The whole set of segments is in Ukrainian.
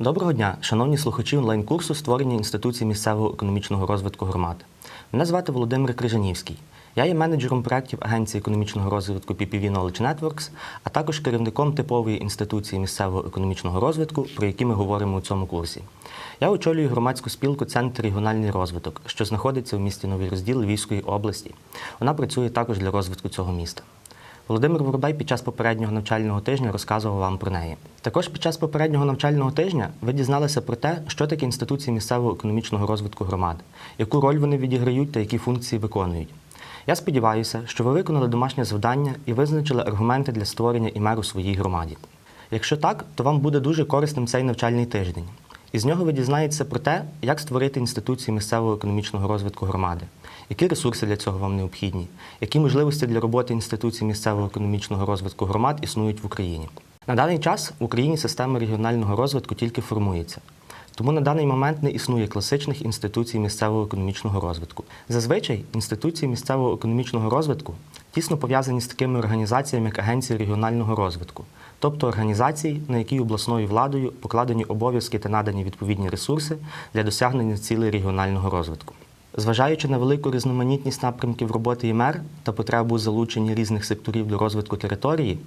Доброго дня, шановні слухачі онлайн-курсу створення інституцій місцевого економічного розвитку громад. Мене звати Володимир Крижанівський. Я є менеджером проєктів Агенції економічного розвитку PPV Knowledge Networks, а також керівником типової інституції місцевого економічного розвитку, про які ми говоримо у цьому курсі. Я очолюю громадську спілку Центр регіональний розвиток, що знаходиться в місті Новий Розділ Львівської області. Вона працює також для розвитку цього міста. Володимир Воробей під час попереднього навчального тижня розказував вам про неї. Також під час попереднього навчального тижня ви дізналися про те, що таке інституції місцевого економічного розвитку громад, яку роль вони відіграють та які функції виконують. Я сподіваюся, що ви виконали домашнє завдання і визначили аргументи для створення імер у своїй громаді. Якщо так, то вам буде дуже корисним цей навчальний тиждень. Із нього ви дізнаєтеся про те, як створити інституції місцевого економічного розвитку громади, які ресурси для цього вам необхідні, які можливості для роботи інституцій місцевого економічного розвитку громад існують в Україні. На даний час в Україні система регіонального розвитку тільки формується. Тому на даний момент не існує класичних інституцій місцевого економічного розвитку. Зазвичай інституції місцевого економічного розвитку тісно пов'язані з такими організаціями, як Агенція регіонального розвитку, тобто організації, на які обласною владою покладені обов'язки та надані відповідні ресурси для досягнення цілей регіонального розвитку. Зважаючи на велику різноманітність напрямків роботи ІМЕР та потребу у залученні різних секторів до розвитку території,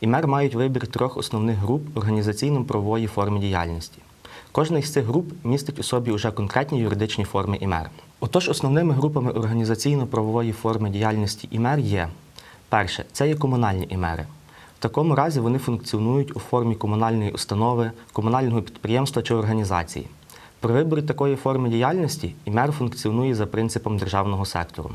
ІМЕР мають вибір трьох основних груп організаційно-правової форми діяльності. Кожна із цих груп містить у собі вже конкретні юридичні форми ІМЕР. Отож, основними групами організаційно-правової форми діяльності ІМЕР є перше це є комунальні імери. В такому разі вони функціонують у формі комунальної установи, комунального підприємства чи організації. При виборі такої форми діяльності імер функціонує за принципом державного сектору.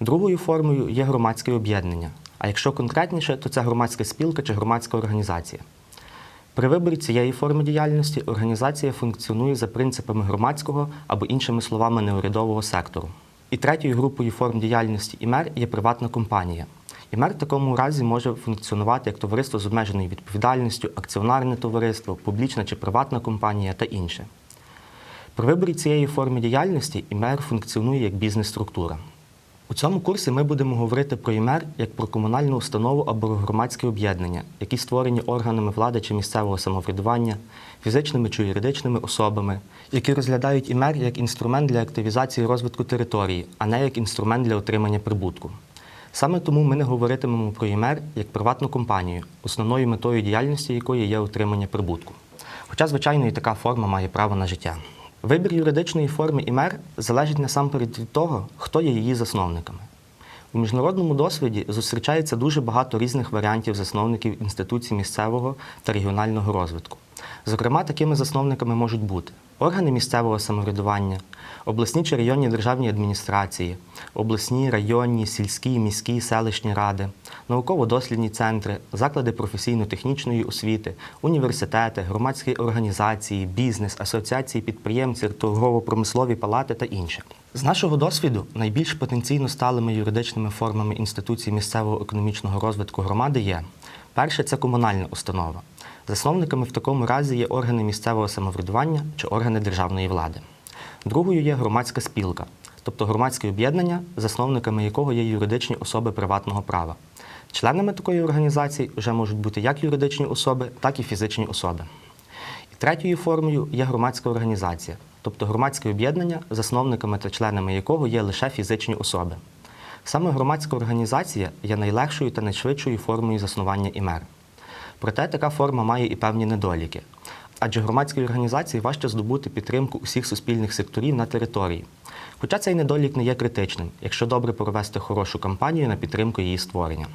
Другою формою є громадське об'єднання, а якщо конкретніше, то це громадська спілка чи громадська організація. При виборі цієї форми діяльності організація функціонує за принципами громадського або, іншими словами, неурядового сектору. І третьою групою форм діяльності ІМЕР є приватна компанія. ІМЕР в такому разі може функціонувати як товариство з обмеженою відповідальністю, акціонарне товариство, публічна чи приватна компанія та інше. При виборі цієї форми діяльності ІМЕР функціонує як бізнес-структура. У цьому курсі ми будемо говорити про ІМЕР як про комунальну установу або громадське об'єднання, які створені органами влади чи місцевого самоврядування, фізичними чи юридичними особами, які розглядають ІМЕР як інструмент для активізації розвитку території, а не як інструмент для отримання прибутку. Саме тому ми не говоритимемо про ІМЕР як приватну компанію, основною метою діяльності якої є отримання прибутку. Хоча, звичайно, і така форма має право на життя. Вибір юридичної форми ІМЕР залежить насамперед від того, хто є її засновниками. У міжнародному досвіді зустрічається дуже багато різних варіантів засновників інституцій місцевого та регіонального розвитку. Зокрема, такими засновниками можуть бути органи місцевого самоврядування, обласні чи районні державні адміністрації, обласні, районні, сільські, міські, селищні ради, науково-дослідні центри, заклади професійно-технічної освіти, університети, громадські організації, бізнес, асоціації підприємців, торгово-промислові палати та інше. З нашого досвіду найбільш потенційно сталими юридичними формами інституцій місцевого економічного розвитку громади є перше це комунальна установа. Засновниками в такому разі є органи місцевого самоврядування чи органи державної влади. Другою є громадська спілка, тобто громадське об'єднання, засновниками якого є юридичні особи приватного права. Членами такої організації вже можуть бути як юридичні особи, так і фізичні особи. І третьою формою є громадська організація, тобто громадське об'єднання, засновниками та членами якого є лише фізичні особи. Саме громадська організація є найлегшою та найшвидшою формою заснування імер. Проте така форма має і певні недоліки. Адже громадській організації важче здобути підтримку усіх суспільних секторів на території. Хоча цей недолік не є критичним, якщо добре провести хорошу кампанію на підтримку її створення.